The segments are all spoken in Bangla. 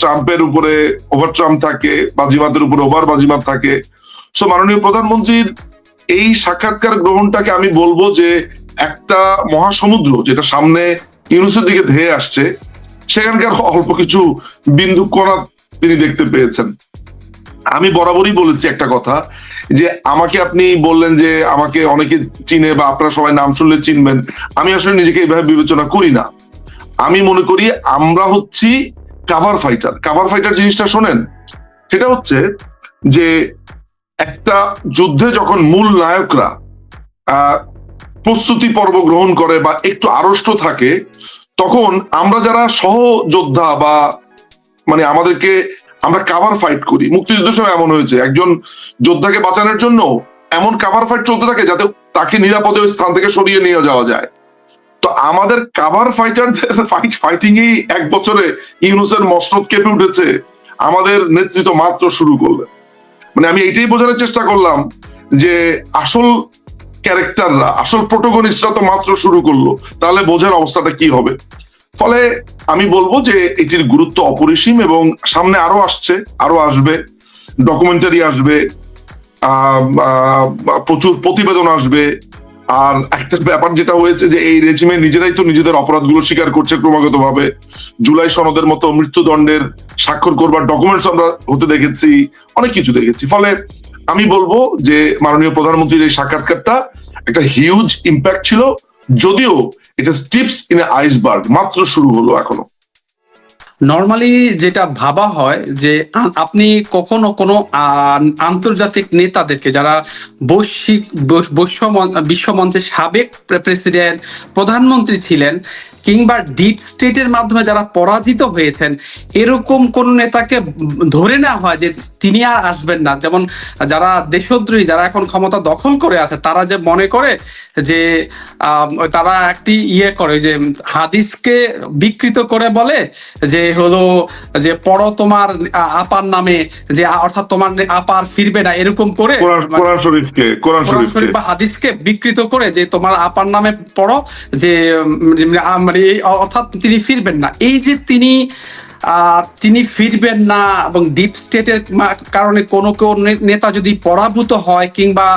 ট্রাম্পের উপরে ওভার ট্রাম্প থাকে, বাজিমাতের উপরে ওভার বাজিমাত থাকে। সো মাননীয় প্রধানমন্ত্রীর এই সাক্ষাৎকার গ্রহণটাকে আমি বলব যে একটা মহাসমুদ্র যেটা সামনে ইউনুসের দিকে ধেয়ে আসছে, সেখানকার অল্প কিছু বিন্দু কণা তিনি দেখতে পেয়েছেন। আমি বরাবরই বলেছি একটা কথা, যে আমাকে আপনি বললেন যে আমাকে অনেকে চিনে বা আপনারা সবাই নাম শুনলে চিনবেন। আমি আসলে নিজেকে এইভাবে বিবেচনা করি না। আমি মনে করি আমরা হচ্ছি কাভার ফাইটার কাভার ফাইটার জিনিসটা শোনেন, সেটা হচ্ছে যে একটা যুদ্ধে যখন মূল নায়করা প্রস্তুতি পর্ব গ্রহণ করে বা একটু আড়ষ্ট থাকে, তখন আমরা যারা সহযোদ্ধা বা মানে আমাদেরকে আমরা কাভার ফাইট করি। মুক্তিযুদ্ধের সময় এমন হয়েছে, একজন যোদ্ধাকে বাঁচানোর জন্য এমন কাভার ফাইট চলতে থাকে যাতে তাকে নিরাপদে ওই স্থান থেকে সরিয়ে নিয়ে যাওয়া যায়। তো আমাদের কাভার ফাইটারদের ফাইট ফাইটিং এই এক বছরে ইউনুসের মসনদ কেঁপে উঠেছে। আমাদের নেতৃত্ব মাত্র শুরু করলেন মানে আমি এইটাই বোঝানোর চেষ্টা করলাম যে আসল ক্যারেক্টাররা আসল প্রোটোগনিস্টরা তো মাত্র শুরু করল। তাহলে বোঝার অবস্থাটা কি হবে? ফলে আমি বলব যে এটির গুরুত্ব অপরিসীম এবং সামনে আরও আসছে, আরও আসবে। ডকুমেন্টারি আসবে প্রচুর প্রতিবেদন আসবে। আর একটা ব্যাপার যেটা হয়েছে যে এই রেজিমে নিজেরাই তো নিজেদের অপরাধগুলো স্বীকার করছে ক্রমাগত ভাবে জুলাই সনদের মতো মৃত্যুদণ্ডের স্বাক্ষর করবার ডকুমেন্টস আমরা হতে দেখেছি, অনেক কিছু দেখেছি। ফলে আমি বলব যে মাননীয় প্রধানমন্ত্রীর এই সাক্ষাৎকারটা একটা হিউজ ইম্প্যাক্ট ছিল, যদিও এটা স্টিপস ইন আইসবার্গ মাত্র শুরু হলো এখনও। নর্মালি যেটা ভাবা হয় যে আপনি কখনো কোনো আন্তর্জাতিক নেতাদেরকে যারা বৈশ্বিক, বৈশ- বৈশ্ব বিশ্বমঞ্চের সাবেক প্রেসিডেন্ট প্রধানমন্ত্রী ছিলেন কিংবা ডিপ স্টেটের মাধ্যমে যারা পরাজিত হয়েছেন এরকম কোন নেতাকে ধরে নেওয়া হয় যে তিনি আর আসবেন না? যেমন যারা দেশদ্রোহী যারা এখন ক্ষমতা দখল করে আছে তারা যে মনে করে যে তারা একটি ইয়ে করে যে হাদিসকে বিকৃত করে বলে যে হলো যে পড়ো তোমার আপার নামে যে অর্থাৎ তোমার আপার ফিরবে না এরকম করে মানে বা হাদিসকে বিকৃত করে যে তোমার আপার নামে পড়ো যে আ- মানে অর্থাৎ তিনি ফিরবেন না। এই যে তিনি তিনি ফিরবেন না এবং ডিপ স্টেটের কারণে কোনো কেউ নেতা যদি পরাভূত হয় কিংবা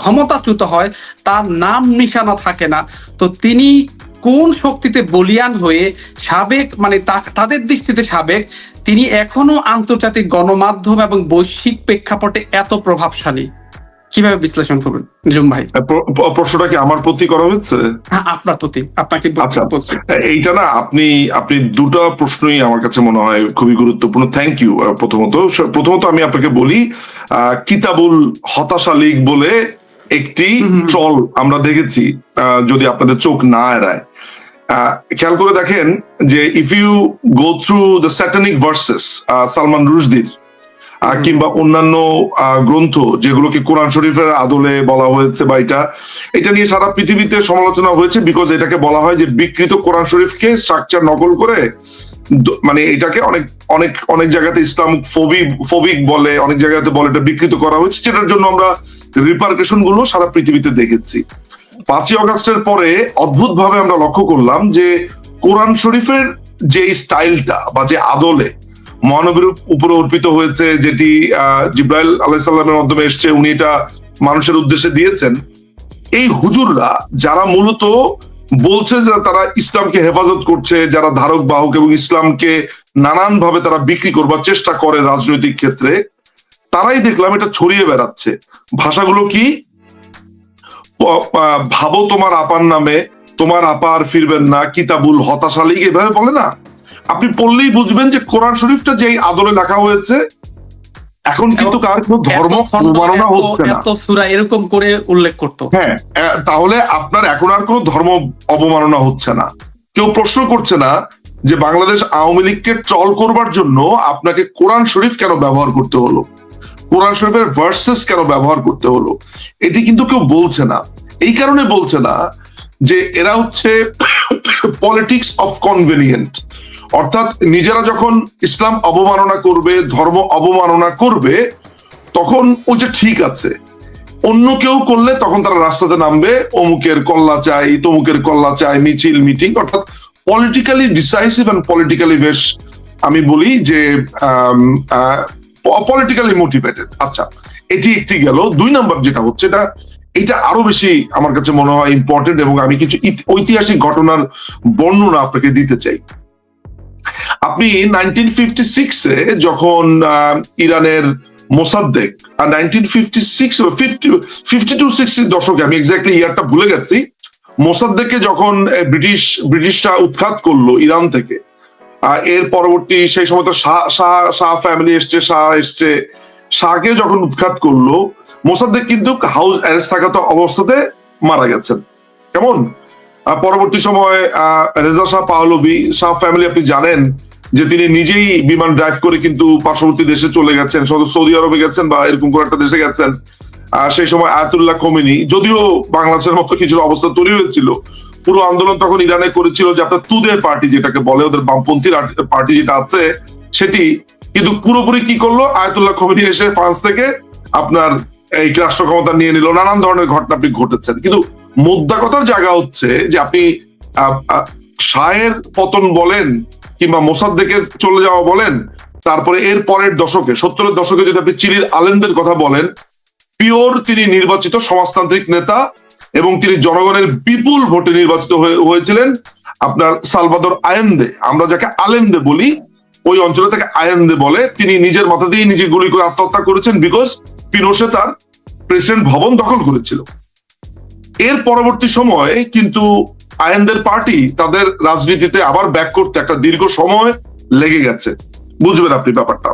ক্ষমতাচ্যুত হয়, তার নাম নিশানা থাকে না। তো তিনি কোন শক্তিতে বলিয়ান হয়ে সাবেক মানে তাদের দৃষ্টিতে সাবেক, তিনি এখনও আন্তর্জাতিক গণমাধ্যম এবং বৈশ্বিক প্রেক্ষাপটে এত প্রভাবশালী। কীভাবে বিশ্লেষণ করবেন? নিজুম ভাই। প্র- প্র- প্রশ্নটা কি আমার প্রতি করা হয়েছে হ্যাঁ, আপনার প্রতি। আপনাকে আচ্ছা। এইটা না আপনি আপনি দুটো প্রশ্নই আমার কাছে মনে হয় খুবই গুরুত্বপূর্ণ। থ্যাংক ইউ প্রথমত। প্রথমত আমি আপনাকে বলি আহ, কিতাবুল হতাশা লীগ বলে একটি চল আমরা দেখেছি যদি আপনাদের চোখ না এড়ায়। আহ, খেয়াল করে দেখেন যে if you go through the Satanic Verses Salman রুশদির। কিংবা অন্যান্য গ্রন্থ যেগুলোকে কোরআন শরীফের আদলে বলা হয়েছে বা এটা এটা নিয়ে সারা পৃথিবীতে সমালোচনা হয়েছে বিকজ এটাকে বলা হয় যে বিকৃত কোরআন শরীফকে স্ট্রাকচার নকল করে মানে এটাকে অনেক অনেক অনেক জায়গাতে ইসলাম ফোবিক ফোবিক বলে, অনেক জায়গাতে বলে এটা বিকৃত করা হয়েছে যেটার জন্য আমরা রিপার্কেশনগুলো সারা পৃথিবীতে দেখেছি। পাঁচই অগাস্টের পরে অদ্ভুত ভাবে আমরা লক্ষ্য করলাম যে কোরআন শরীফের যে স্টাইলটা বা যে আদলে মহানবীর উপরে অর্পিত হয়েছে যেটি আহ, জিব্রাইল আলাইসাল্লামের মাধ্যমে এসছে উনি এটা মানুষের উদ্দেশ্যে দিয়েছেন। এই হুজুররা যারা মূলত বলছে যে তারা ইসলামকে হেফাজত করছে যারা ধারক বাহক এবং ইসলামকে নানান ভাবে তারা বিক্রি করবার চেষ্টা করে রাজনৈতিক ক্ষেত্রে তারাই দেখলাম এটা ছড়িয়ে বেড়াচ্ছে। ভাষাগুলো কি? ভাবো তোমার আপার নামে তোমার আপা আর ফিরবেন না কিতাবুল হতাশা লীগ এভাবে বলে না? আপনি পড়লেই বুঝবেন যে কোরআন শরীফটা যেই আদলে লেখা হয়েছে এখন কিন্তু কার কোনো ধর্ম অবমাননা হচ্ছে না। এত সূরা এরকম করে উল্লেখ করতো। হ্যাঁ তাহলে আপনার এখন আর কোনো ধর্ম অবমাননা হচ্ছে না। কেউ প্রশ্ন করছে না যে বাংলাদেশ আওয়ামী লীগকে ট্রল করবার জন্য আপনাকে কোরআন শরীফ কেন ব্যবহার করতে হলো? কোরআন শরীফের ভার্সেস কেন ব্যবহার করতে হলো? এটি কিন্তু কেউ বলছে না। এই কারণে বলছে না যে এরা হচ্ছে পলিটিক্স অফ কনভেনিয়েন্ট অর্থাৎ নিজেরা যখন ইসলাম অবমাননা করবে, ধর্ম অবমাননা করবে, তখন ওইটা ঠিক আছে। অন্য কেউ করলে তখন তারা রাস্তাতে নামবে, অমুকের কল্লা চাই, তমুকের কল্লা চাই, মিছিল, মিটিং, অর্থাৎ পলিটিক্যালি ডিসাইসিভ অ্যান্ড পলিটিক্যালি বেশ আমি বলি যে পলিটিক্যালি মোটিভেটেড আচ্ছা এটি একটি গেল। দুই নাম্বার যেটা হচ্ছে, এটা এটা আরও বেশি আমার কাছে মনে হয় ইম্পর্টেন্ট এবং আমি কিছু ঐতিহাসিক ঘটনার বর্ণনা আপনাকে দিতে চাই। আপনি নাইনটিন ফিফটি সিক্সে যখন ইরানের মোসাদ্দেক, আর nineteen fifty six fifty fifty two sixty দশকে, আমি এক্স্যাক্টলি ইয়ারটা ভুলে গেছি মোসাদ্দেককে যখন ব্রিটিশ, ব্রিটিশরা উৎখাত করল ইরান থেকে এর পরবর্তী সেই সময় তো শাহ শাহ শাহ ফ্যামিলি এসছে, শাহ এসছে, শাহকে যখন উৎখাত করল, মোসাদ্দেক কিন্তু হাউস অ্যারেস্ট থাকা অবস্থাতে মারা গেছেন। কেমন? পরবর্তী সময় Reza Shah Pahlavi Shah family আপনি জানেন যে তিনি নিজেই বিমান ড্রাইভ করে কিন্তু পার্শ্ববর্তী দেশে চলে গেছেন, সৌদি- আরবে গেছেন বা এরকম কোন একটা দেশে গেছেন। সেই সময় আয়াতুল্লাহ খমিনি, যদিও বাংলাদেশের মতো কিছু অবস্থা তৈরি হয়েছিল, পুরো আন্দোলন তখন ইরানে করেছিল যে আপনার তুদে পার্টি যেটাকে বলে, ওদের বামপন্থী পার্টি যেটা আছে, সেটি কিন্তু পুরোপুরি কি করল? আয়াতুল্লাহ খমিনি এসে ফ্রান্স থেকে আপনার এই রাষ্ট্র ক্ষমতা নিয়ে নিল, নানান ধরনের ঘটনা আপনি ঘটেছেন। কিন্তু মুদ্রা কথার জায়গা হচ্ছে যে আপনি শাহের পতন বলেন কিংবা মোসাদ্দেকের চলে যাওয়া বলেন, তারপরে এর পরের দশকে, সত্তরের দশকে যদি আপনি চিলির আলেনদের কথা বলেন, পিওর তিনি নির্বাচিত সমাজতান্ত্রিক নেতা এবং তিনি জনগণের বিপুল ভোটে নির্বাচিত হয়েছিলেন আপনার সালভাদর আয়েন্দে। আমরা যাকে আলেন্দে বলি, ওই অঞ্চলে তাকে আয়েন্দে বলে, তিনি নিজের মাথা দিয়ে নিজে গুলি করে আত্মহত্যা করেছেন বিকজ পিনোসে তার প্রেসিডেন্ট ভবন দখল করেছিল। এর পরবর্তী সময়ে কিন্তু আয়েনদের পার্টি তাদের রাজনীতিতে আবার ব্যাক করতে একটা দীর্ঘ সময় লেগে গেছে। বুঝবেন আপনি ব্যাপারটা।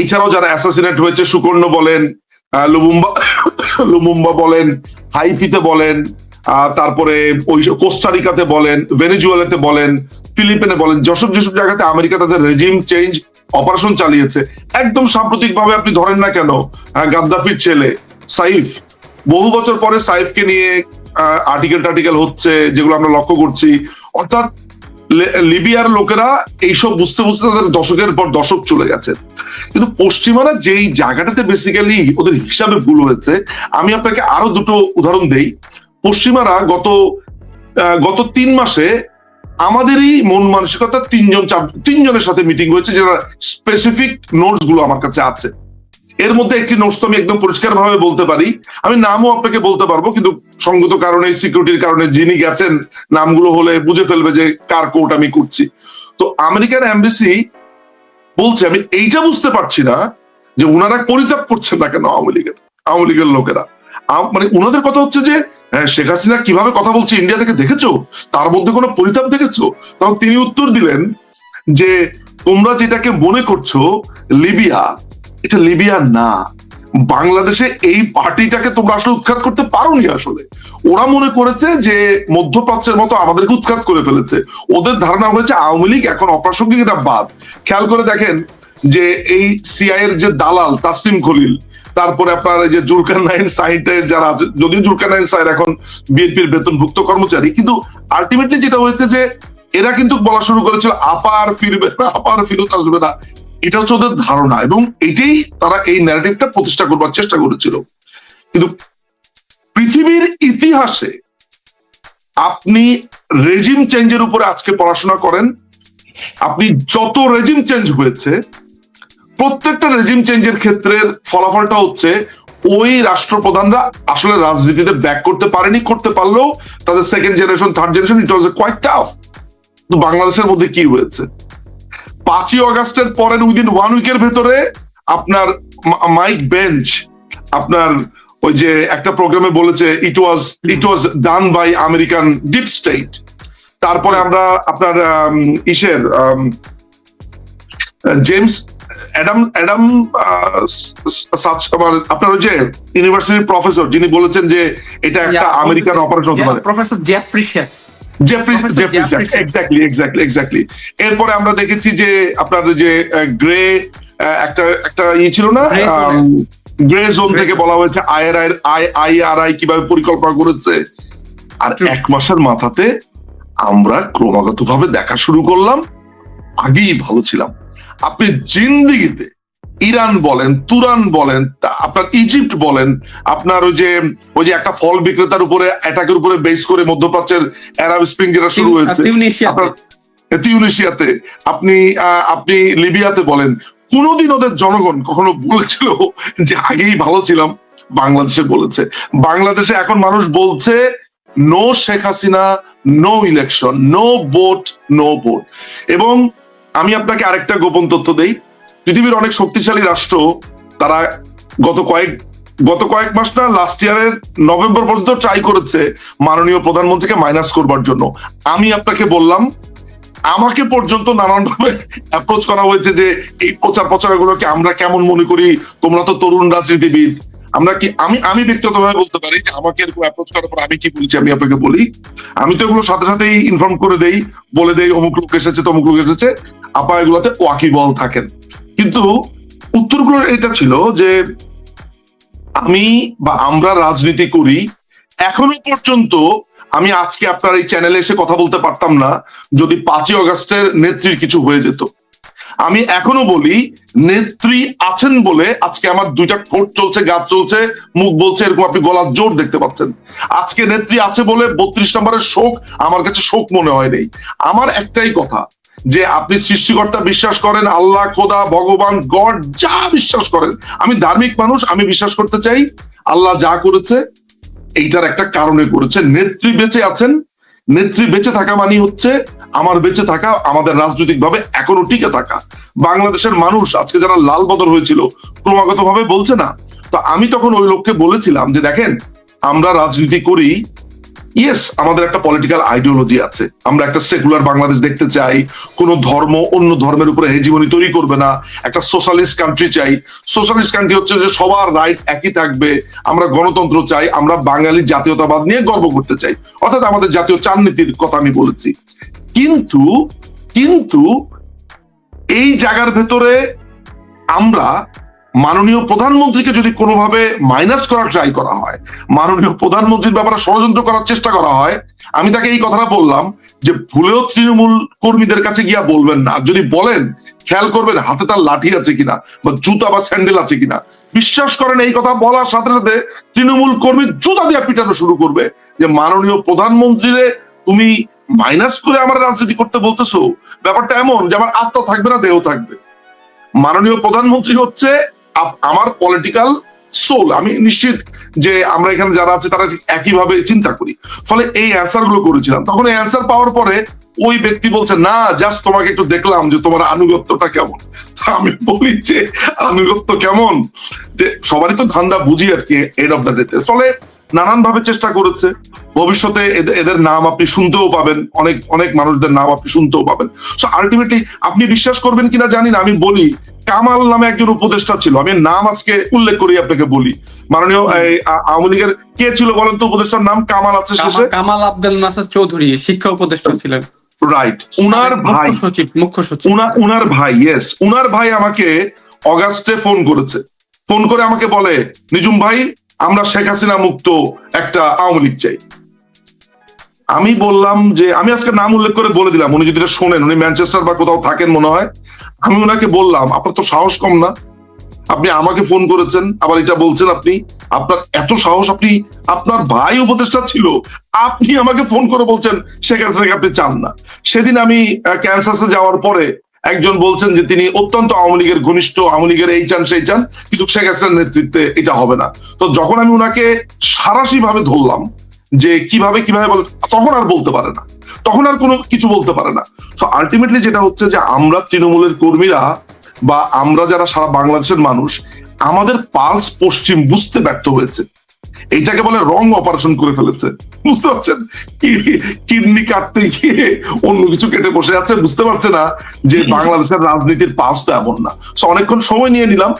এছাড়াও যারা অ্যাসাসিনেট হয়েছে, সুকর্ণ বলেন লুমুম্বা লুমুম্বা বলেন, হাইতিতে বলেন তারপরে ওই কোস্টারিকাতে বলেন, ভেনেজুয়েলাতে বলেন, ফিলিপিনে বলেন যেসব যেসব জায়গাতে আমেরিকা তাদের রেজিম চেঞ্জ অপারেশন চালিয়েছে, একদম সাম্প্রতিক ভাবে আপনি ধরেন না কেন গাদ্দাফির ছেলে, সাইফ বহু বছর পরে সাইফকে নিয়ে আর্টিকেল টার্টিকেল হচ্ছে, যেগুলো আমরা লক্ষ্য করছি। অর্থাৎ লিবিয়ার লোকেরা এইসব বুঝতে বুঝতে তাদের দশকের পর দশক চলে গেছে। কিন্তু পশ্চিমারা যেই জায়গাটাতে বেসিক্যালি ওদের হিসাবে ভুল হয়েছে, আমি আপনাকে আরও দুটো উদাহরণ দেই। পশ্চিমারা গত গত তিন মাসে আমাদেরই মন মানসিকতা তিনজন, চার, তিনজনের সাথে মিটিং হয়েছে যারা স্পেসিফিক নোটসগুলো আমার কাছে আছে। এর মধ্যে একটি নোটস তো আমি একদম পরিষ্কার ভাবে বলতে পারি। আমি নামও আপনাকে বলতে পারব কিন্তু সঙ্গত কারণে সিকিউরিটির কারণে যিনি গেছেন নামগুলো হলে বুঝে ফেলবে যে কার কোর্ট আমি করছি। তো আমেরিকান এমবেসি বলছে আমি এইটা বুঝতে পারছি না যে উনারা পরিতাপ করছেন না কেন আওয়ামী লীগের আওয়ামী লীগের লোকেরা। মানে উনাদের কথা হচ্ছে যে হ্যাঁ, শেখ হাসিনা কীভাবে কথা বলছে ইন্ডিয়া থেকে দেখেছ? তার মধ্যে কোনো পরিতাপ দেখেছ? তখন তিনি উত্তর দিলেন যে তোমরা যেটাকে মনে করছ লিবিয়া এটা লিবিয়া না। বাংলাদেশে এই পার্টিটাকে তোমরা আসলে উৎখাত করতে পারোনি আসলে। ওরা মনে করেছে যে মধ্যপ্রাচ্যের মতো আমাদেরকে উৎখাত করে ফেলেছে। ওদের ধারণা হয়েছে আওয়ামী লীগ এখন অপ্রাসঙ্গিক এটা বাদ। খেয়াল করে দেখেন যে এই সিআই এর যে দালাল তাসলিম খলিল, তারপরে আপনার যে জুলকার নাইন সাইটের যারা আছে, যদিও জুলকার নাইন সাইড এখন বিএনপির বেতনভুক্ত কর্মচারী, কিন্তু আলটিমেটলি যেটা হয়েছে যে এরা কিন্তু বলা শুরু করেছিল আপার ফিরবে না আপার ফিরত আসবে না। এটা হচ্ছে ওদের ধারণা এবং এটাই তারা এই ন্যারেটিভটা প্রতিষ্ঠা করবার চেষ্টা করেছিল। কিন্তু পৃথিবীর ইতিহাসে আপনি রেজিম চেঞ্জের উপরে আজকে পড়াশোনা করেন, আপনি যত রেজিম চেঞ্জ হয়েছে, প্রত্যেকটা রেজিম চেঞ্জের ক্ষেত্রে ফলাফলটা হচ্ছে ওই রাষ্ট্রপ্রধানরা আসলে রাজনীতিতে ব্যাক করতে পারেনি, করতে পারলেও তাদের second generation third generation it was a quite tough বাংলাদেশের মধ্যে কি হয়েছে? পাঁচই অগাস্টের পরের উইদিন ওয়ান উইকের ভেতরে আপনার মাইক বেঞ্চ আপনার ওই যে একটা প্রোগ্রামে বলেছে it was it was done by American deep state তারপরে আমরা আপনার ইসের জেমস অ্যাডাম অ্যাডাম আপনার ওই যে ইউনিভার্সিটির প্রফেসর যিনি বলেছেন যে এটা একটা আমেরিকান অপারেশন হতে পারে। Professor Jeffrey Sachs Jeffrey Jeffrey exactly exactly exactly এরপরে আমরা দেখেছি যে আপনার যে গ্রে একটা একটা ই ছিল না. গ্রে জোন থেকে. বলা হয়েছে আইআরআই আই আইআরআই কীভাবে পরিকল্পনা করেছে। আর এক মাসের মাথাতে আমরা ক্রমাগতভাবে দেখা শুরু করলাম আগেই ভালো ছিলাম। আপনি জিন্দিগিতে ইরান বলেন তুরান বলেন আপনার ইজিপ্ট বলেন আপনার ওই যে ওই যে একটা ফল বিক্রেতার উপরে অ্যাটাকের উপরে বেস করে মধ্যপ্রাচ্যের অ্যারাব স্প্রিং যেটা শুরু হয়েছে। তিউনিশিয়াতে। আপনি আপনি লিবিয়াতে বলেন। কোনোদিন ওদের জনগণ কখনো বলেছিল যে আগেই ভালো ছিলাম? বাংলাদেশে বলেছে। বাংলাদেশে এখন মানুষ বলছে no Sheikh Hasina no election no vote no vote এবং আমি আপনাকে আরেকটা গোপন তথ্য দেই। পৃথিবীর অনেক শক্তিশালী রাষ্ট্র, তারা গত কয়েক গত কয়েক মাস না লাস্ট ইয়ারের নভেম্বর পর্যন্ত ট্রাই করেছে মাননীয় প্রধানমন্ত্রীকে মাইনাস করবার জন্য। আমি আপনাকে বললাম, আমাকে পর্যন্ত নানানভাবে অ্যাপ্রোচ করা হয়েছে যে এই প্রচার প্রচারগুলোকে আমরা কেমন মনে করি, তোমরা তো তরুণ রাজনীতিবিদ। আমরা কি, আমি আমি ব্যক্তিগতভাবে বলতে পারি যে আমাকে এরকম অ্যাপ্রোচ করার পর আমি কি বলছি আমি আপনাকে বলি। আমি তো এগুলো সাথে সাথেই ইনফর্ম করে দেই, বলে দেই, অমুক লোক এসেছে, তমুক লোক এসেছে। আপা এগুলোতে ওয়াকিবল থাকেন। কিন্তু উত্তরগুলো এটা ছিল যে আমি বা আমরা রাজনীতি করি, এখনও পর্যন্ত আমি আজকে আপনার এই চ্যানেলে এসে কথা বলতে পারতাম না, যদি পাঁচই অগস্টের নেত্রীর কিছু হয়ে যেত। আমি এখনও বলি, নেত্রী আছেন বলে আজকে আমার দুইটা ঠোঁট চলছে গাছ চলছে, মুখ বলছে, এরকম আপনি গলার জোর দেখতে পাচ্ছেন। আজকে নেত্রী আছে বলে বত্রিশ নম্বরের শোক আমার কাছে শোক মনে হয় নেই। আমার একটাই কথা যে আপনি সৃষ্টিকর্তা বিশ্বাস করেন, আল্লাহ, খোদা, ভগবান, গড, যা বিশ্বাস করেন। আমি ধার্মিক মানুষ, আমি বিশ্বাস করতে চাই, আল্লাহ যা করেছে, এইটার একটা কারণে করেছে। নেত্রী বেঁচে আছেন, নেত্রী বেঁচে থাকা মানে হচ্ছে আমার বেঁচে থাকা, আমাদের রাজনৈতিক ভাবে এখনও টিকে থাকা। বাংলাদেশের মানুষ আজকে যারা লাল বদল হয়েছিল ক্রমাগত ভাবে বলছে না। তো আমি তখন ওই লোককে বলেছিলাম যে, দেখেন, আমরা রাজনীতি করি ইয়েস আমাদের একটা পলিটিক্যাল আইডিওলজি আছে। আমরা একটা সেকুলার বাংলাদেশ দেখতে চাই, কোন ধর্ম অন্য ধর্মের উপরে হেজিমনি তৈরি করবে না। একটা সোশ্যালিস্ট কান্ট্রি চাই। সোশ্যালিস্ট কান্ট্রি হচ্ছে যে সবার রাইট একই থাকবে। আমরা গণতন্ত্র চাই, আমরা বাঙালি জাতীয়তাবাদ নিয়ে গর্ব করতে চাই। অর্থাৎ আমাদের জাতীয় চার নীতির কথা আমি বলেছি। কিন্তু কিন্তু এই জায়গার ভেতরে আমরা মাননীয় প্রধানমন্ত্রীকে যদি কোনোভাবে মাইনাস করার ট্রাই করা হয়, মাননীয় প্রধানমন্ত্রীর ব্যাপারে ষড়যন্ত্র করার চেষ্টা করা হয়, আমি তাকে এই কথাটা বললাম যে ভুলেও তৃণমূল কর্মীদের কাছে গিয়া বলবেন না। যদি বলেন, খেয়াল করবেন হাতে তার লাঠি আছে কিনা বা জুতা বা স্যান্ডেল আছে কিনা। বিশ্বাস করেন, এই কথা বলার সাথে সাথে তৃণমূল কর্মী জুতা দিয়ে পিটানো শুরু করবে যে, মাননীয় প্রধানমন্ত্রীরে তুমি মাইনাস করে আমার রাজনীতি করতে বলতেছো। ব্যাপারটা এমন যে, আমার আত্মা থাকবে না, দেহ থাকবে। মাননীয় প্রধানমন্ত্রী হচ্ছে আমার পলিটিক্যাল সোল আমি নিশ্চিত যে আমরা এখানে যারা আছে তারা একইভাবে চিন্তা করি। ফলে এই অ্যান্সারগুলো করেছিলাম। তখন এই অ্যান্সার পাওয়ার পরে ওই ব্যক্তি বলছে, না জাস্ট তোমাকে একটু দেখলাম যে তোমার আনুগত্যটা কেমন। আমি বলি যে, আনুগত্য কেমন? যে সবারই তো ধান্দা বুঝি আর কি এন্ড অফ দ্য ডেতে ফলে নানান ভাবে চেষ্টা করেছে। ভবিষ্যতে এদের- নাম আপনি শুনতেও পাবেন। অনেক অনেক মানুষদের নাম আপনি শুনতেও পাবেন। সো আলটিমেটলি আপনি বিশ্বাস করবেন কিনা জানি না আমি বলি কামাল নামে একজন উপদেষ্টা ছিল। আমি নাম আজকে উল্লেখ করি আপনাকে বলি। মাননীয় আওয়ামী লীগের কে ছিল বলেন তো উপদেষ্টার নাম? কামাল আছে শেষে? কামাল- আব্দুল নাসার চৌধুরী শিক্ষা উপদেষ্টা ছিলেন। রাইট উনার ভাই। মুখ্য সচিব উনার উনার ভাই ইয়েস উনার ভাই আমাকে অগাস্টে ফোন করেছে। ফোন করে আমাকে বলে নিজুম ভাই আমরা শেখ হাসিনা মুক্ত একটা আওয়ামী লীগ চাই। আমি বললাম যে, আমি আজকে নাম উল্লেখ করে বলে দিলাম, উনি যদি শোনেন, উনি ম্যানচেস্টার বা কোথাও থাকেন মনে হয়, আমি ওনাকে বললাম, আপনার তো সাহস কম না। আপনি আমাকে ফোন করেছেন, আবার এটা বলছেন আপনি, আপনার এত সাহস, আপনি, আপনার ভাই উপদেষ্টা ছিল, আপনি আমাকে ফোন করে বলছেন, শেখ হাসিনাকে আপনি চান না। সেদিন আমি ক্যান্সাসে যাওয়ার পরে একজন বলছেন যে তিনি অত্যন্ত আওয়ামী লীগের ঘনিষ্ঠ, আওয়ামী লীগের এই চান, সেই চান, কিন্তু শেখ হাসিনার নেতৃত্বে এটা হবে না। তো যখন আমি ওনাকে সারাসি ভাবে ধরলাম যে কীভাবে কীভাবে বলে, তখন আর বলতে পারে না। তখন আর কোনো কিছু বলতে পারে না। তো আলটিমেটলি যেটা হচ্ছে যে আমরা তৃণমূলের কর্মীরা বা আমরা যারা সারা বাংলাদেশের মানুষ, আমাদের পালস পশ্চিম বুঝতে ব্যর্থ হয়েছে। এইটাকে বলে রং অপারেশন করে ফেলেছে। বুঝতে পারছেন? কি- কিডনি কাটতে গিয়ে অন্য কিছু কেটে বসে আছে বুঝতে পারছে না যে বাংলাদেশের রাজনীতির পালস তো এমন না। অনেকক্ষণ সময় নিয়ে নিলাম।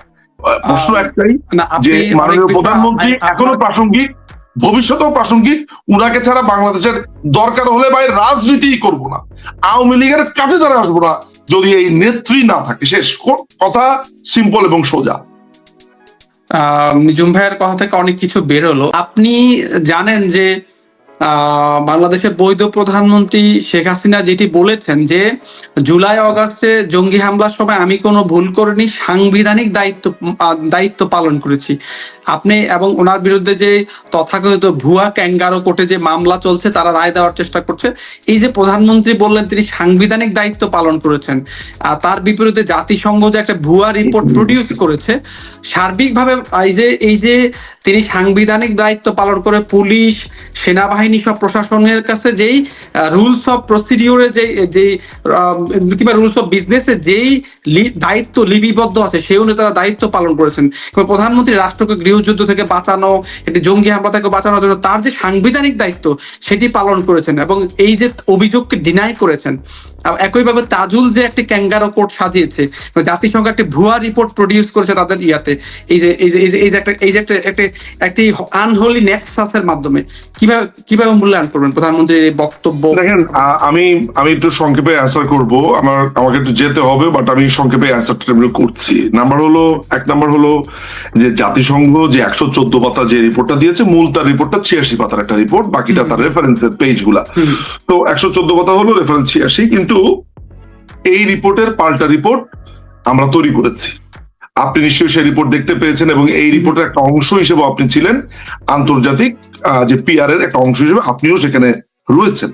প্রশ্ন একটাই যে মাননীয় প্রধানমন্ত্রী এখনও প্রাসঙ্গিক ভবিষ্যতেও প্রাসঙ্গিক উনাকে ছাড়া বাংলাদেশের দরকার হলে ভাই রাজনীতিই করব না। আওয়ামী লীগের কাছে ধরে আসব না যদি এই নেত্রী না থাকে শেষ কথা সিম্পল এবং সোজা। নিজুম ভাইয়ের কথা থেকে অনেক কিছু বেরোলো। আপনি জানেন যে বাংলাদেশের বৈধ প্রধানমন্ত্রী শেখ হাসিনা যেটি বলেছেন যে, জুলাই অগাস্টে জঙ্গি হামলার সময় আমি কোনো ভুল করিনি, সাংবিধানিক দায়িত্ব দায়িত্ব পালন করেছি। আপনি এবং ওনার বিরুদ্ধে যে তথাকথিত ভুয়া ক্যাঙ্গারো কোর্টে যে মামলা চলছে, তারা রায় দেওয়ার চেষ্টা করছে। এই যে প্রধানমন্ত্রী বললেন, তিনি সাংবিধানিক দায়িত্ব পালন করেছেন। আর তার বিপরীতে জাতিসংঘ যে একটা ভুয়া রিপোর্ট প্রডিউস করেছে, সার্বিকভাবে এই যে এই যে তিনি সাংবিধানিক দায়িত্ব পালন করে পুলিশ সেনাবাহিনী সব প্রশাসনের কাছে যেই রুলস অফ প্রসিডিওরে যে যেই কিংবা রুলস অফ বিজনেসে যেই দায়িত্ব লিপিবদ্ধ আছে, সেই অনুযায়ী তারা দায়িত্ব পালন করেছেন। প্রধানমন্ত্রী রাষ্ট্রকে গৃহযুদ্ধ থেকে বাঁচানো, একটি জঙ্গি হামলা থেকে বাঁচানোর জন্য তার যে সাংবিধানিক দায়িত্ব, সেটি পালন করেছেন এবং এই যে অভিযোগকে ডিনাই করেছেন একইভাবে তাজুল যে একটি ক্যাঙ্গারো কোর্ট সাজিয়েছে জাতিসংঘ একটি ভুয়া রিপোর্ট প্রডিউস করেছে তাদের ইয়াতে। এই যে এই যে এই যে একটা এই যে একটা একটা একটি আনহোলি নেক্সাসের মাধ্যমে কীভাবে কীভাবে মূল্যায়ন করবেন প্রধানমন্ত্রীর এই বক্তব্য? দেখেন আমি আমি একটু সংক্ষেপে অ্যান্সার করব। আমার আমাকে একটু যেতে হবে বাট আমি সংক্ষেপে অ্যান্সারটা আমি করছি। নাম্বার হলো এক নাম্বার হলো যে জাতিসংঘ যে একশো চোদ্দ পাতা যে রিপোর্টটা দিয়েছে মূল তার রিপোর্টটা ছিয়াশি পাতার একটা রিপোর্ট বাকিটা তার রেফারেন্সের পেজগুলা। তো একশো চোদ্দ পাতা হলো রেফারেন্স ছিয়াশি কিন্তু এই রিপোর্টের পাল্টা রিপোর্ট আমরা তৈরি করেছি। আপনি নিশ্চয়ই সেই রিপোর্ট দেখতে পেয়েছেন এবং এই রিপোর্টের একটা অংশ হিসেবে আপনি ছিলেন আন্তর্জাতিক যে পিআর এর একটা অংশ হিসেবে আপনিও সেখানে রয়েছেন।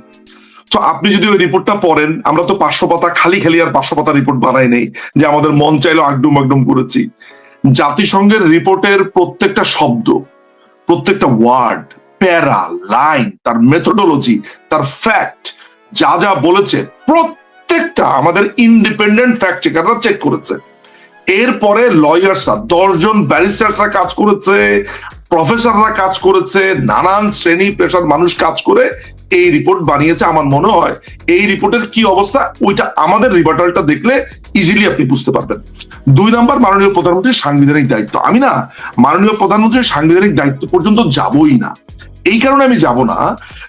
তো আপনি যদি ওই রিপোর্টটা পড়েন, আমরা তো পাঁচশো পাতা, খালি খালি আর পাঁচশো পাতা রিপোর্ট বানাই নেই, যে আমাদের মন চাইলো আগডুম আগডুম করেছি। জাতিসংঘের রিপোর্টের প্রত্যেকটা শব্দ, প্রত্যেকটা ওয়ার্ড, প্যারা, লাইন, তার মেথোডোলজি তার ফ্যাক্ট যা যা বলেছে, প্রত্যেকটা আমাদের ইন্ডিপেন্ডেন্ট ফ্যাক্ট চেকাররা চেক করেছে। এরপরে লয়ার্সরা দশজন ব্যারিস্টার্সরা কাজ করেছে প্রফেসররা কাজ করেছে, নানান শ্রেণি পেশার মানুষ কাজ করে এই রিপোর্ট বানিয়েছে আমার মনে হয়। এই রিপোর্টের কি অবস্থা? ওইটা আমাদের রিভার্টালটা দেখলে ইজিলি আপনি বুঝতে পারবেন। দুই নাম্বার, মাননীয় প্রধানমন্ত্রীর সাংবিধানিক দায়িত্ব। আমি না, মাননীয় প্রধানমন্ত্রীর সাংবিধানিক দায়িত্ব পর্যন্ত যাবই না। এই কারণে আমি যাব না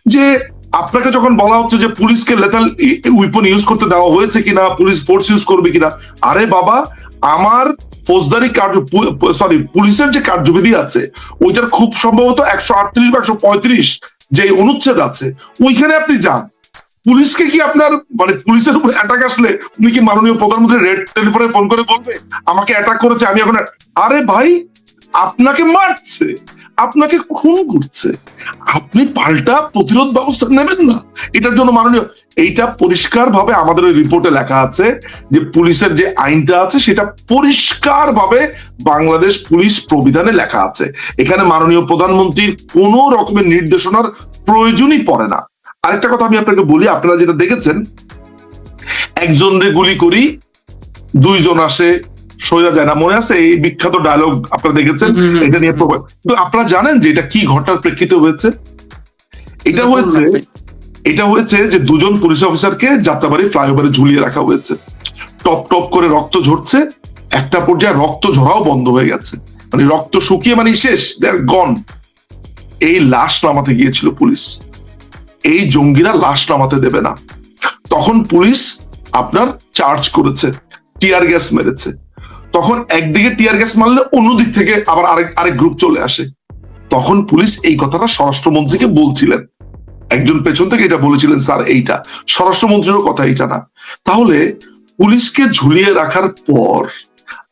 যে আপনাকে যখন বলা হচ্ছে যে পুলিশকে লেথাল উইপন ইউজ করতে দেওয়া হয়েছে কিনা, পুলিশ ফোর্স ইউজ করবে কিনা, আরে বাবা, আমার ফৌজদারি কার্য সরি পুলিশের যে কার্যবিধি আছে, ওইটার খুব সম্ভবত একশো আটত্রিশ বা একশো পঁয়ত্রিশ যে অনুচ্ছেদ আছে, ওইখানে আপনি যান। পুলিশকে কি আপনার মানে পুলিশের উপর অ্যাটাক আসলে উনি কি মাননীয় প্রধানমন্ত্রী রেড টেলিফোনে ফোন করে বলবে? আমাকে অ্যাটাক করেছে, আমি এখন আরে ভাই, আপনাকে মারছে। আপনাকে খুন করছে। আপনি পাল্টা প্রতিরোধ ব্যবস্থা নেবেন না। এটার জন্য মাননীয়, এইটা পরিষ্কার ভাবে আমাদের ওই রিপোর্টে লেখা আছে যে পুলিশের যে আইনটা আছে, সেটা পরিষ্কার ভাবে বাংলাদেশ পুলিশ প্রবিধানে লেখা আছে। এখানে মাননীয় প্রধানমন্ত্রীর কোন রকমের নির্দেশনার প্রয়োজনই পড়ে না। আরেকটা কথা আমি আপনাকে বলি, আপনারা যেটা দেখেছেন একজন রে গুলি করি, দুইজন আসে সইরা যায় না। মনে আছে এই বিখ্যাত ডায়লগ আপনারা দেখেছেন? এটা নিয়ে। কিন্তু আপনারা জানেন যে এটা কি ঘটনার প্রেক্ষিতে হয়েছে? এটা হয়েছে এটা হয়েছে যে দুজন পুলিশ অফিসারকে যাত্রাবাড়ি ফ্লাইওভারে ঝুলিয়ে রাখা হয়েছে। টপ টপ করে রক্ত ঝরছে। একটা পর্যায়ে রক্ত ঝরাও বন্ধ হয়ে গেছে। মানে রক্ত শুকিয়ে মানে শেষ দেয়ার গন এই লাশ নামাতে গিয়েছিল পুলিশ এই জঙ্গিরা লাশ নামাতে দেবে না। তখন পুলিশ আপনার চার্জ করেছে টিয়ার গ্যাস মেরেছে। তখন একদিকে টিয়ার গ্যাস মারলে অন্যদিক থেকে আবার আরেক আরেক গ্রুপ চলে আসে। তখন পুলিশ এই কথাটা স্বরাষ্ট্রমন্ত্রীকে বলছিলেন। একজন পেছন থেকে এটা বলেছিলেন, স্যার, এইটা। স্বরাষ্ট্রমন্ত্রীরও কথা এইটা না। তাহলে পুলিশকে ঝুলিয়ে রাখার পর,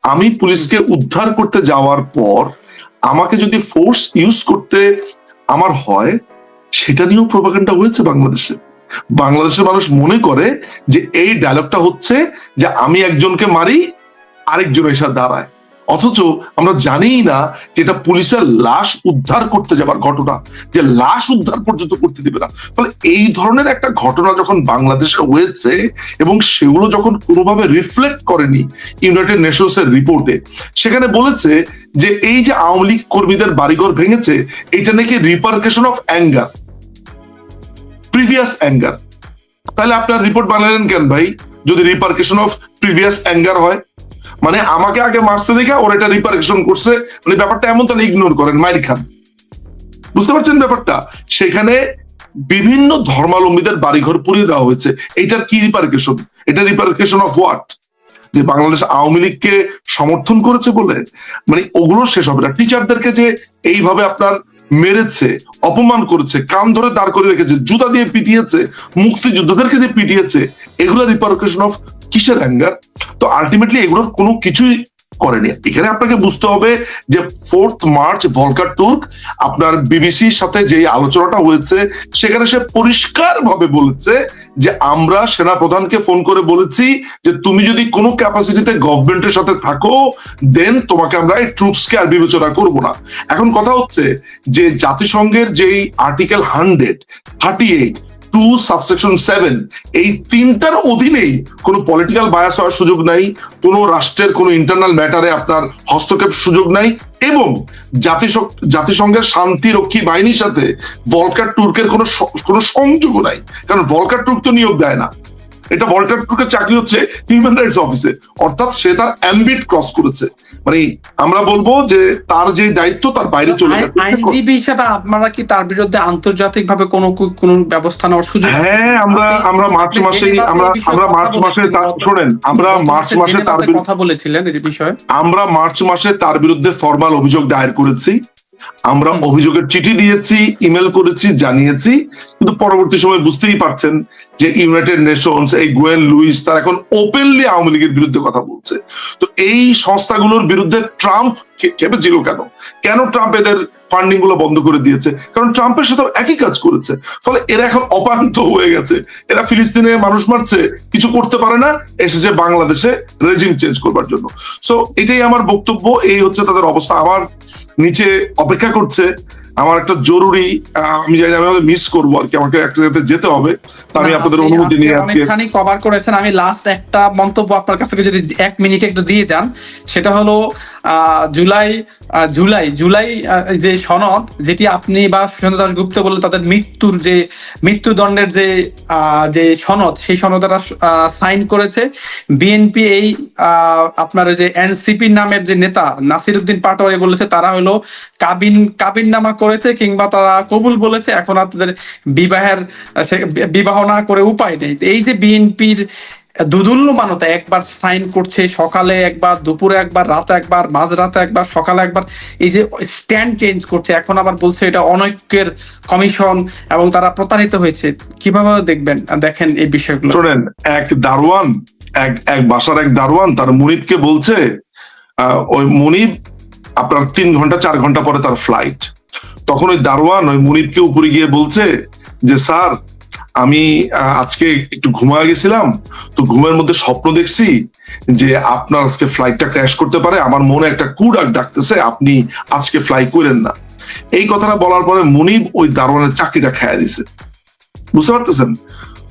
আমি পুলিশকে উদ্ধার করতে যাওয়ার পর, আমাকে যদি ফোর্স ইউজ করতে আমার হয়, সেটা নিয়েও প্রভাকাণ্ডা হয়েছে বাংলাদেশে। বাংলাদেশের মানুষ মনে করে যে এই ডায়লগটা হচ্ছে যে আমি একজনকে মারি আরেকজন এসে দাঁড়ায়। অথচ আমরা জানিই না যে এটা পুলিশের লাশ উদ্ধার করতে যাবার ঘটনা, যে লাশ উদ্ধার পর্যন্ত করতে দিবে না। ফলে এই ধরনের একটা ঘটনা যখন বাংলাদেশে হয়েছে এবং সেগুলো যখন কোনোভাবে রিফ্লেক্ট করেনি ইউনাইটেড নেশনস এর রিপোর্টে সেখানে বলেছে যে এই যে আওয়ামী লীগ কর্মীদের বাড়িঘর ভেঙেছে, এটা নাকি repercussion of anger previous anger তাহলে আপনার রিপোর্ট বানালেন কেন ভাই? যদি রিপার্কেশন অফ প্রিভিয়াস অ্যাঙ্গার হয় মানে আমাকে আগে মারছে দেখে ওর এটা রিপার্কেশন করছে। মানে ব্যাপারটা এমন তাহলে ইগনোর করেন, মাইর খান। বুঝতে পারছেন ব্যাপারটা? সেখানে বিভিন্ন ধর্মাবলম্বীদের বাড়িঘর পুড়িয়ে দেওয়া হয়েছে। এটার কি রিপার্কেশন এটা রিপার্কেশন অফ হোয়াট যে বাংলাদেশ আওয়ামী লীগকে সমর্থন করেছে বলে? মানে ওগুলো শেষ হবে না। টিচারদেরকে যে এইভাবে আপনার মেরেছে, অপমান করেছে, কান ধরে দাঁড় করে রেখেছে, জুতা দিয়ে পিটিয়েছে, মুক্তিযোদ্ধাদেরকে দিয়ে পিটিয়েছে, এগুলো রিপার্কেশন অফ কিসের অ্যাঙ্গার তো আলটিমেটলি এগুলোর কোনো কিছুই করেনি। এখানে আপনাকে বুঝতে হবে যে ফোর্থ মার্চ ভলকার টুর্ক আপনার বিবিসির সাথে যে আলোচনাটা হয়েছে, সেখানে সে পরিষ্কার ভাবে বলেছে যে আমরা সেনা প্রধানকে ফোন করে বলেছি যে তুমি যদি কোনো ক্যাপাসিটিতে গভর্নমেন্টের সাথে থাকো দেন তোমাকে আমরা এই ট্রুপসকে আর বিবেচনা করব না। এখন কথা হচ্ছে যে জাতিসংঘের যেই article hundred thirty eight two subsection seven এই তিনটার অধীনেই কোনো পলিটিক্যাল বায়াস হওয়ার সুযোগ নাই, কোনো রাষ্ট্রের কোনো ইন্টারনাল ম্যাটারে আপনার হস্তক্ষেপ সুযোগ নাই, এবং জাতিসং, জাতিসংঘের শান্তিরক্ষী বাহিনীর সাথে ভলকার টুর্কের কোনো কোনো সংযোগও নাই। কারণ ভলকার টুর্ক তো নিয়োগ দেয় না। এটা ভলকার তুর্কের চাকরি হচ্ছে হিউম্যান রাইটস অফিসে অর্থাৎ সে তার অ্যাম্বিট ক্রস করেছে। মানে আমরা বলব যে তার যে দায়িত্ব তার বাইরে চলে গেছে আইনজীবী হিসাবে আপনারা কি তার বিরুদ্ধে আন্তর্জাতিক ভাবে কোনো কোনো ব্যবস্থা নেওয়ার সুযোগ হ্যাঁ আমরা আমরা মার্চ মাসে আমরা আমরা মার্চ মাসে তার- শোনেন আমরা মার্চ মাসে মাসে তার বিরুদ্ধে কথা বলেছিলেন এই বিষয়ে। আমরা মার্চ মাসে তার বিরুদ্ধে ফর্মাল অভিযোগ দায়ের করেছি। আমরা অভিযোগের চিঠি দিয়েছি ইমেল করেছি জানিয়েছি। কিন্তু পরবর্তী সময় বুঝতেই পারছেন যে ইউনাইটেড নেশনস এই গোয়েন লুইস তার এখন ওপেনলি আওয়ামী লীগের বিরুদ্ধে কথা বলছে। তো এই সংস্থাগুলোর বিরুদ্ধে ট্রাম্প খেপেছিল কেন? কেন ট্রাম্প এদের ফান্ডিংগুলো বন্ধ করে দিয়েছে? কারণ ট্রাম্পের সাথে একই কাজ করেছে। ফলে এরা এখন অপান্ত হয়ে গেছে। এরা ফিলিস্তিনে মানুষ মারছে, কিছু করতে পারে না, এসেছে বাংলাদেশে রেজিম চেঞ্জ করবার জন্য। সো এটাই আমার বক্তব্য, এই হচ্ছে তাদের অবস্থা। আমার নিচে অপেক্ষা করছে আমার একটা জরুরি আমি জানি আমি মিস করব আর কি আমাকে একটা জায়গাতে যেতে হবে। তা আমি আপনাদের অনুমতি নিয়ে আজকে অনেকখানি কভার করেছেন। আমি লাস্ট একটা মন্তব্য আপনার কাছ থেকে যদি এক মিনিট একটু দিয়ে যান সেটা হলো জুলাই জুলাই জুলাই যে সনদ যেটি আপনি বা সুশান্ত দাসগুপ্ত বলে তাদের মৃত্যুর যে মৃত্যুদণ্ডের যে আহ, যে সনদ সেই সনদ তারা সাইন করেছে। বিএনপি এই আহ, আপনার ওই যে এনসিপি নামের যে নেতা নাসিরউদ্দিন পাটোয়ারি বলেছে তারা হলো কাবিন কাবিন নামা করেছে কিংবা তারা কবুল বলেছে, এখন আর তাদের বিবাহের বিবাহ না করে উপায় নেই। এই যে বিএনপির দুদুল্য মানতা একবার সাইন করছে, সকালে একবার, দুপুরে একবার, রাতে একবার, মাঝরাতে একবার, সকালে একবার, এই যে স্ট্যান্ড চেঞ্জ করছে, এখন আবার বলছে এটা অনৈক্যের কমিশন এবং তারা প্রতারিত হয়েছে। কীভাবে দেখবেন, দেখেন এই বিষয়গুলো? শোনেন, এক দারোয়ান, এক এক বাসার এক দারোয়ান, তার মুনিবকে বলছে ওই মুনিব আপনার তিন ঘণ্টা, চার ঘণ্টা পরে তার ফ্লাইট তখন ওই দারোয়ান, ওই মুনিবকে উপরে গিয়ে বলছে যে, স্যার, আমি আজকে একটু ঘুমায় গেছিলাম, তো ঘুমের মধ্যে স্বপ্ন দেখছি যে আপনার আজকে ফ্লাইটটা ক্র্যাশ করতে পারে। আমার মনে একটা কুডাক ডাকতেছে, আপনি আজকে ফ্লাই করেন না। এই কথাটা বলার পরে মুনিব ওই দারোয়ানের চাকরিটা খেয়া দিছে। বুঝতে পারতেছেন?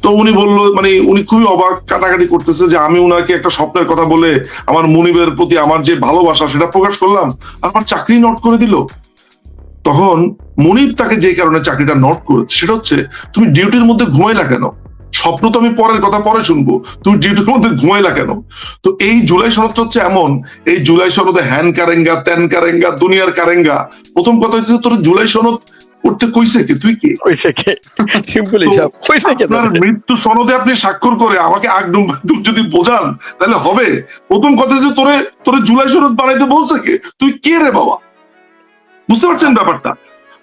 তো উনি বলল মানে উনি খুবই অবাক কাটাকাটি করতেছে যে, আমি উনাকে একটা স্বপ্নের কথা বলে আমার মুনিবের প্রতি আমার যে ভালোবাসা, সেটা প্রকাশ করলাম, আর আমার চাকরি নোট করে দিল। তখন মুনিব তাকে যে কারণে চাকরিটা নোট করেছে সেটা হচ্ছে তুমি ডিউটির মধ্যে ঘুমাইলা কেন? স্বপ্ন তো আমি পরের কথা পরে শুনব তুমি ডিউটির মধ্যে ঘুমাইলা কেন? তো এই জুলাই সনদটা হচ্ছে এমন এই জুলাই সনদে হ্যান কারেঙ্গা ত্যান কারেঙ্গা দুনিয়ার কারেঙ্গা। প্রথম কথা হচ্ছে তোর জুলাই সনদ করতে কইছে কে? তুই কে? কইছে কে? সিম্পল হিসাব। কইছে কে আপনার মৃত্যু সনদে আপনি স্বাক্ষর করে আমাকে আগডুম বাগডুম যদি বোঝান তাহলে হবে। প্রথম কথা যে তোরে তোরে জুলাই সনদ বানাইতে বলছে কে? তুই কে রে বাবা? বুঝতে পারছেন ব্যাপারটা?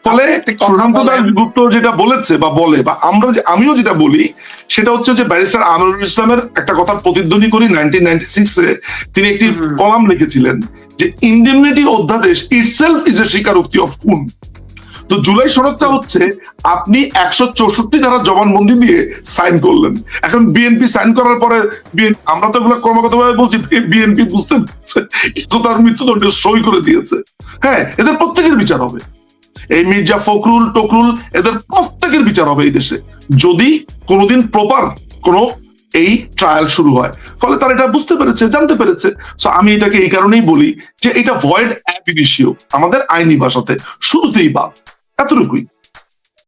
ফলে সুশান্ত দাস গুপ্ত যেটা বলেছে বা বলে বা আমরা যে আমিও যেটা বলি সেটা হচ্ছে যে ব্যারিস্টার আমিরুল ইসলামের একটা কথা প্রতিধ্বনি করি নাইনটিন নাইনটি সিক্সে তিনি একটি কলাম লিখেছিলেন যে ইন্ডেমনিটি অধ্যাদেশ ইটসেলফ ইজ এ স্বীকারোক্তি অফ খুন তো জুলাই সনদটা হচ্ছে আপনি একশো চৌষট্টি ধারা জবানবন্দি দিয়ে সাইন করলেন। এখন বিএনপি সাইন করার পরে আমরা তো এগুলো ক্রমাগত ভাবে বলছি বিএনপি বুঝতে পারছে কিন্তু তার মৃত্যুদণ্ডে সই করে দিয়েছে। হ্যাঁ এদের প্রত্যেকের বিচার হবে। এই মির্জা ফখরুল টকরুল এদের প্রত্যেকের বিচার হবে এই দেশে। যদি কোনোদিন প্রপার কোনো এই ট্রায়াল শুরু হয়। ফলে তারা এটা বুঝতে পেরেছে, জানতে পেরেছে। সো আমি এটাকে এই কারণেই বলি যে এটা ভয়েড অ্যাব ইনিশিও আমাদের আইনি ভাষাতে। শুরুতেই Está tudo aqui.